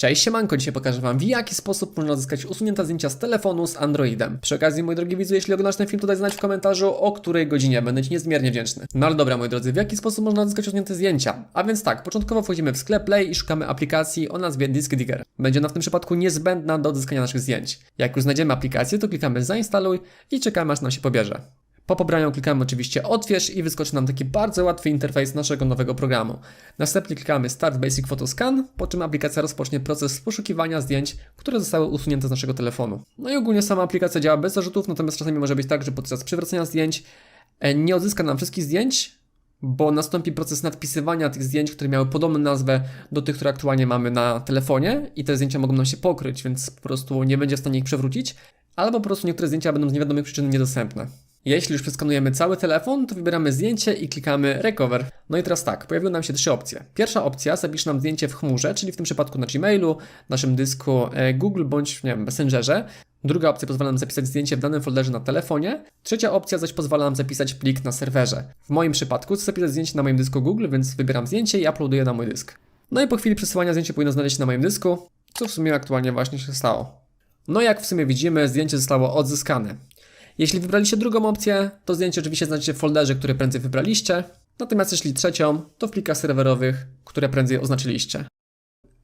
Cześć, siemanko, dzisiaj pokażę Wam w jaki sposób można uzyskać usunięte zdjęcia z telefonu z Androidem. Przy okazji, moi drogi widzu, jeśli oglądasz ten film, to daj znać w komentarzu, o której godzinie, będę Ci niezmiernie wdzięczny. No ale dobra, moi drodzy, w jaki sposób można uzyskać usunięte zdjęcia? A więc tak, początkowo wchodzimy w sklep Play i szukamy aplikacji o nazwie Disk Digger. Będzie ona w tym przypadku niezbędna do odzyskania naszych zdjęć. Jak już znajdziemy aplikację, to klikamy zainstaluj i czekamy aż nam się pobierze. Po pobraniu klikamy oczywiście otwierz i wyskoczy nam taki bardzo łatwy interfejs naszego nowego programu. Następnie klikamy Start Basic Photo Scan, po czym aplikacja rozpocznie proces poszukiwania zdjęć, które zostały usunięte z naszego telefonu. No i ogólnie sama aplikacja działa bez zarzutów, natomiast czasami może być tak, że podczas przywracania zdjęć e, nie odzyska nam wszystkich zdjęć, bo nastąpi proces nadpisywania tych zdjęć, które miały podobną nazwę do tych, które aktualnie mamy na telefonie i te zdjęcia mogą nam się pokryć, więc po prostu nie będzie w stanie ich przewrócić, albo po prostu niektóre zdjęcia będą z niewiadomych przyczyn niedostępne. Jeśli już przeskanujemy cały telefon, to wybieramy zdjęcie i klikamy Recover. No i teraz tak, pojawiły nam się trzy opcje. Pierwsza opcja zapisz nam zdjęcie w chmurze, czyli w tym przypadku na Gmailu, naszym dysku e, Google bądź nie wiem, Messengerze. Druga opcja pozwala nam zapisać zdjęcie w danym folderze na telefonie. Trzecia opcja zaś pozwala nam zapisać plik na serwerze. W moim przypadku chcę zapisać zdjęcie na moim dysku Google, więc wybieram zdjęcie i uploaduję na mój dysk. No i po chwili przesyłania zdjęcie powinno znaleźć się na moim dysku, co w sumie aktualnie właśnie się stało. No jak w sumie widzimy, zdjęcie zostało odzyskane. Jeśli wybraliście drugą opcję, to zdjęcie oczywiście znajdziecie w folderze, który prędzej wybraliście. Natomiast jeśli trzecią, to w plikach serwerowych, które prędzej oznaczyliście.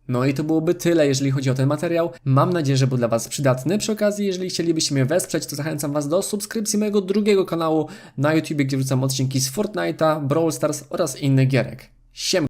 No i to byłoby tyle, jeżeli chodzi o ten materiał. Mam nadzieję, że był dla Was przydatny. Przy okazji, jeżeli chcielibyście mnie wesprzeć, to zachęcam Was do subskrypcji mojego drugiego kanału na YouTube, gdzie wrzucam odcinki z Fortnite'a, Brawl Stars oraz innych gierek. Siem!